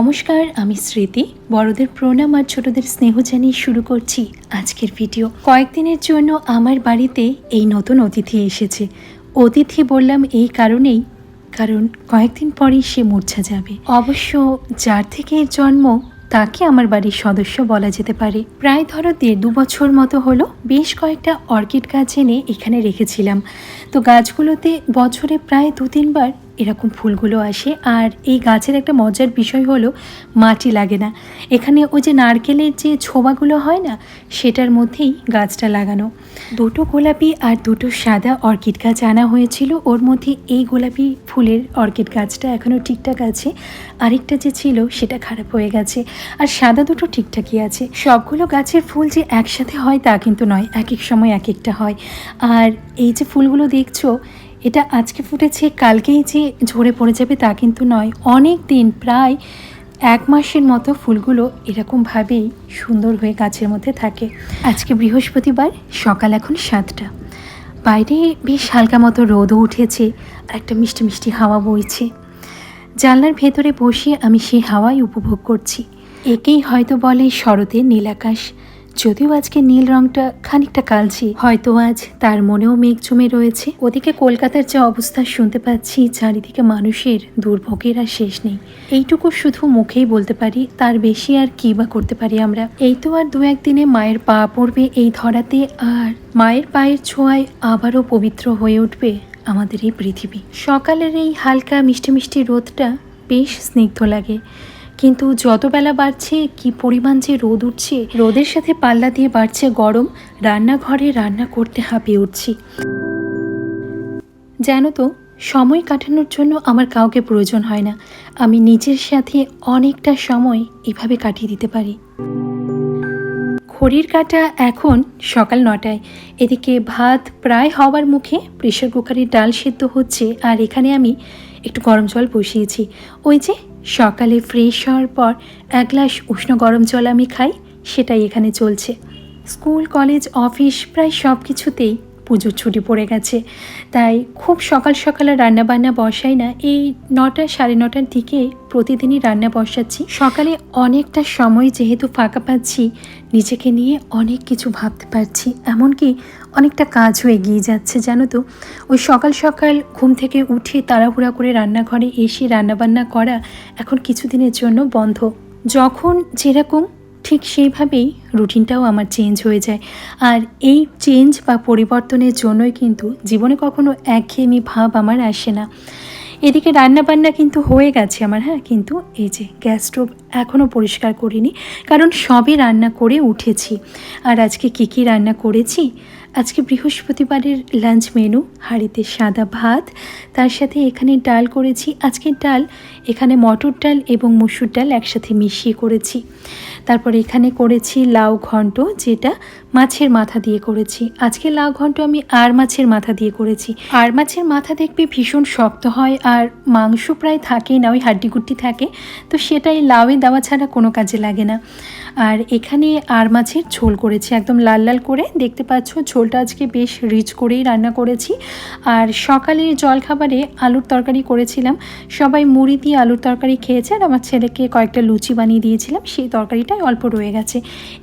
নমস্কার, আমি স্মৃতি। বড়দের প্রণাম আর ছোটদের স্নেহ জানিয়ে শুরু করছি আজকের ভিডিও। কয়েকদিনের জন্য আমার বাড়িতে এই নতুন অতিথি এসেছে। অতিথি বললাম এই কারণেই, কারণ কয়েকদিন পরেই সে মূর্ছা যাবে। অবশ্য যার থেকে এর জন্ম, তাকে আমার বাড়ির সদস্য বলা যেতে পারে। প্রায় ধরো দেড় দু বছর মতো হলো, বেশ কয়েকটা অর্কিড গাছ এনে এখানে রেখেছিলাম। তো গাছগুলোতে বছরে প্রায় দু তিনবার এরকম ফুলগুলো আসে। আর এই গাছের একটা মজার বিষয় হলো, মাটি লাগে না। এখানে ওই যে নারকেলের যে ছোবাগুলো হয় না, সেটার মধ্যেই গাছটা লাগানো। দুটো গোলাপি আর দুটো সাদা অর্কিড গাছ আনা হয়েছিল। ওর মধ্যে এই গোলাপি ফুলের অর্কিড গাছটা এখনও ঠিকঠাক আছে। আরেকটা যে ছিল, সেটা খারাপ হয়ে গেছে। আর সাদা দুটো ঠিকঠাকই আছে। সবগুলো গাছের ফুল যে একসাথে হয় তা কিন্তু নয় এক এক সময় এক একটা হয়। আর এই যে ফুলগুলো দেখছ এটা আজকে ফুটেছে, কালকেই যে ঝরে পড়ে যাবে তা কিন্তু নয়। অনেক দিন, প্রায় এক মাসের মতো ফুলগুলো এরকমভাবেই সুন্দর হয়ে গাছের মধ্যে থাকে। আজকে বৃহস্পতিবার, সকাল এখন সাতটা। বাইরে বেশ হালকা মতো রোদও উঠেছে, আর একটা মিষ্টি মিষ্টি হাওয়া বইছে। জানলার ভেতরে বসে আমি সেই হাওয়াই উপভোগ করছি। একেই হয়তো বলে শরতের নীল আকাশ যদিও আজকে নীল রংটা খানিকটা কালচে, হয়তো আজ তার মনেও মেঘ জমে রয়েছে। ওদিকে কলকাতার যে অবস্থা শুনতে পাচ্ছি, চারিদিকে মানুষের দুর্ভোগের আর শেষ নেই। এইটুকু শুধু মুখেই বলতে পারি, তার বেশি আর কি বা করতে পারি আমরা? এই তো আর দু একদিনে মায়ের পা পড়বে এই ধরাতে, আর মায়ের পায়ের ছোঁয়ায় আবারও পবিত্র হয়ে উঠবে আমাদের এই পৃথিবী। সকালের এই হালকা মিষ্টি মিষ্টি রোদটা বেশ স্নিগ্ধ লাগে। কিন্তু যত বেলা বাড়ছে, কি পরিমাণ যে রোদ উঠছে, রোদের সাথে পাল্লা দিয়ে বাড়ছে গরম, রান্নাঘরে রান্না করতে হাঁপিয়ে উঠছি। জানো তো, সময় কাটানোর জন্য আমার কাউকে প্রয়োজন হয় না। আমি নিজের সাথে অনেকটা সময় এভাবে কাটিয়ে দিতে পারি। ঘড়ির কাটা এখন সকাল নটায়। এদিকে ভাত প্রায় হওয়ার মুখে প্রেশার কুকারে ডাল সেদ্ধ হচ্ছে, আর এখানে আমি একটু গরম জল বসিয়েছি। ওই যে সকালে ফ্রেশ হওয়ার পর এক গ্লাস উষ্ণ গরম জল আমি খাই, সেটাই এখানে চলছে। স্কুল, কলেজ, অফিস, প্রায় সব কিছুতেই পুজোর ছুটি পড়ে গেছে। তাই খুব সকাল সকালে রান্না বান্না বসাই না। এই নটা সাড়ে নটার দিকে প্রতিদিনই রান্না বসাচ্ছি। সকালে অনেকটা সময় যেহেতু ফাঁকা পাচ্ছি, নিজেকে নিয়ে অনেক কিছু ভাবতে পারছি। এমনকি অনেকটা কাজও এগিয়ে যাচ্ছে, জানো তো। ওই সকাল সকাল ঘুম থেকে উঠে তাড়াহুড়া করে রান্নাঘরে এসে রান্নাবান্না করা এখন কিছুদিনের জন্য বন্ধ। যখন যেরকম ঠিক সেইভাবেই রুটিনটাও আমার চেঞ্জ হয়ে যায়। আর এই চেঞ্জ বা পরিবর্তনের জন্যই কিন্তু জীবনে কখনো একঘেয়েমি ভাব আমার আসে না। এদিকে রান্না বান্না কিন্তু হয়ে গেছে আমার হ্যাঁ? কিন্তু এই যে গ্যাস স্টোভ এখনও পরিষ্কার করিনি, কারণ সবই রান্না করে উঠেছি। আর আজকে কী কী রান্না করেছি? আজকে বৃহস্পতিবারের লাঞ্চ মেনু, হাঁড়িতে সাদা ভাত, তার সাথে এখানে ডাল করেছি। আজকের ডাল, এখানে মটর ডাল এবং মসুর ডাল একসাথে মিশিয়ে করেছি। তারপর এখানে করেছি লাউ ঘন্ট, যেটা মাছের মাথা দিয়ে করেছি। আজকে লাউ ঘন্ট আমি আর মাছের মাথা দিয়ে করেছি। আর মাছের মাথা দেখবে ভীষণ শক্ত হয় আর মাংস প্রায় থাকেই না, ওই হাড্ডিগুড্ডি থাকে, তো সেটাই লাউয়ে দেওয়া ছাড়া কোনো কাজে লাগে না। আর এখানে আর মাছের ঝোল করেছি, একদম লাল লাল করে। দেখতে পাচ্ছ ঝোলটা আজকে বেশ রিচ করেই রান্না করেছি। আর সকালের জলখাবারে আলুর তরকারি করেছিলাম। সবাই মুড়ি দিয়ে আলুর তরকারি খেয়েছে আর আমার ছেলেকে কয়েকটা লুচি বানিয়ে দিয়েছিলাম। সেই তরকারিটাই অল্প রয়ে গেছে।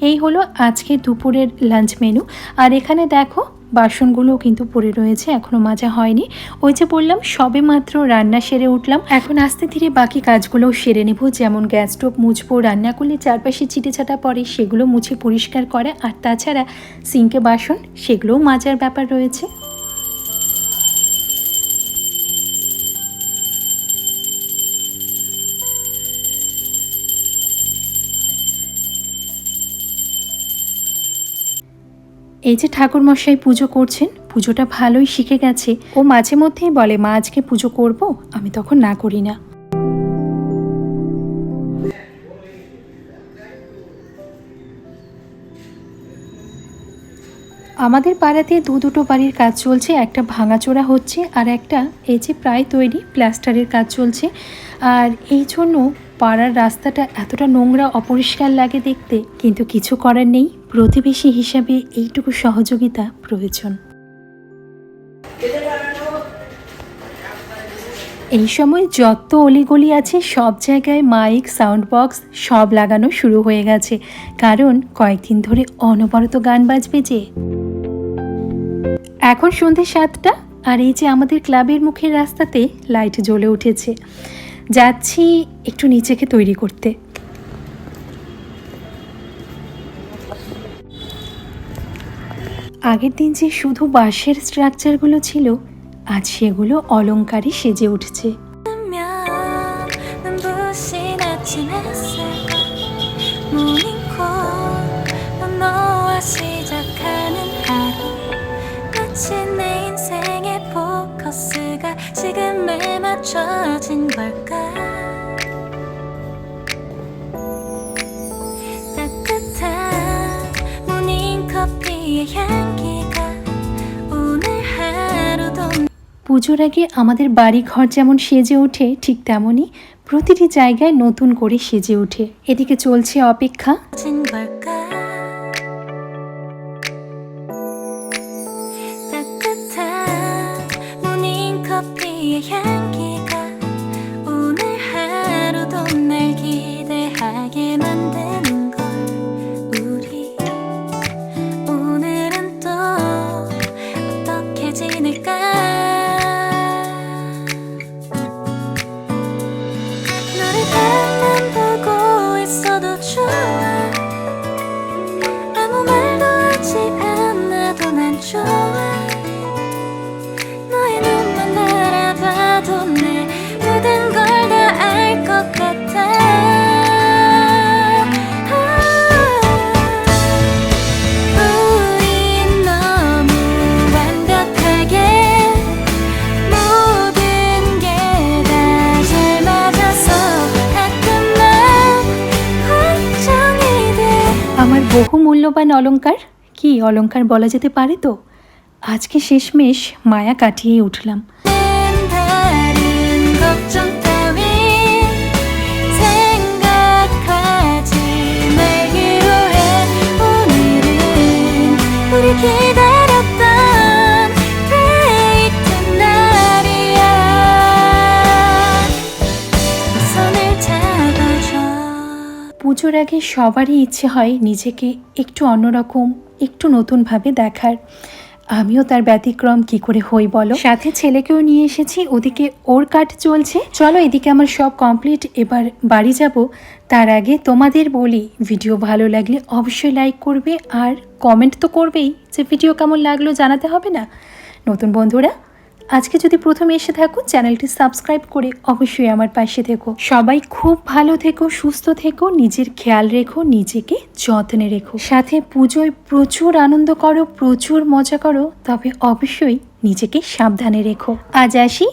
এই হলো আজকে দুপুরের লাঞ্চ মেনু। আর এখানে দেখো বাসনগুলোও কিন্তু পড়ে রয়েছে এখনও মাজা হয়নি। ওই যে বললাম, সবে মাত্র রান্না সেরে উঠলাম। এখন আস্তে ধীরে বাকি কাজগুলোও সেরে নেব, যেমন গ্যাস স্টোভ মুছবো, রান্না করলে চারপাশে চিটে চাটা পড়ে, সেগুলো মুছে পরিষ্কার করা, আর তাছাড়া সিঙ্কে বাসন, সেগুলোও মাজার ব্যাপার রয়েছে। এই যে ঠাকুর মশাই পুজো করছেন, পুজোটা ভালোই শিখে গেছে। ও মাঝে মধ্যেই বলে, মা, আজকে পুজো করব, আমি তখন না করি না। আমাদের পাড়াতে দু দুটো বাড়ির কাজ চলছে, একটা ভাঙাচোরা হচ্ছে আর একটা এই যে প্রায় তৈরি প্লাস্টারের কাজ চলছে। আর এই জন্য পাড়ার রাস্তাটা এতটা নোংরা অপরিষ্কার লাগে দেখতে, কিন্তু কিছু করার নেই। প্রতিবেশী হিসাবে এইটুকু সহযোগিতা প্রয়োজন। এই সময় যত অলিগলি আছে, সব জায়গায় মাইক, সাউন্ড বক্স, সব লাগানো শুরু হয়ে গেছে। কারণ কয়েকদিন ধরে অনবরত গান বাজবে যে। এখন সন্ধে সাতটা, আর এই যে আমাদের ক্লাবের মুখের রাস্তাতে লাইট জ্বলে উঠেছে। যাচ্ছি একটু নিজেকে তৈরি করতে। আগের দিন যে শুধু বাঁশের স্ট্রাকচারগুলো ছিল, আজ সেগুলো অলংকারে সেজে উঠছে। পুজোর আগে আমাদের বাড়ি ঘর যেমন সেজে ওঠে, ঠিক তেমনই প্রতিটি জায়গায় নতুন করে সেজে ওঠে। এদিকে চলছে অপেক্ষা। 향기 মূল্যবান অলঙ্কার? কি অলঙ্কার বলা যেতে পারে তো? আজকে শেষমেশ মায়া কাটিয়ে উঠলাম। পুজোর আগে সবারই ইচ্ছে হয় নিজেকে একটু অন্যরকম, একটু নতুনভাবে দেখার। আমিও তার ব্যতিক্রম কি করে হই বলো? সাথে ছেলেকেও নিয়ে এসেছি, ওদিকে ওর কাট চলছে। চলো এদিকে আমার সব কমপ্লিট এবার বাড়ি যাব। তার আগে তোমাদের বলি, ভিডিও ভালো লাগলে অবশ্যই লাইক করবে আর কমেন্ট তো করবেই যে ভিডিও কেমন লাগল জানাতে হবে না? নতুন বন্ধুরা আজকে যদি প্রথমে এসে থাকো, চ্যানেলটি সাবস্ক্রাইব করে অবশ্যই আমার পাশে থেকো। সবাই খুব ভালো থেকো, সুস্থ থেকো, নিজের খেয়াল রেখো, নিজেকে যত্নে রেখো। সাথে পুজোয় প্রচুর আনন্দ করো, প্রচুর মজা করো, তবে অবশ্যই নিজেকে সাবধানে রেখো। আজ আসি।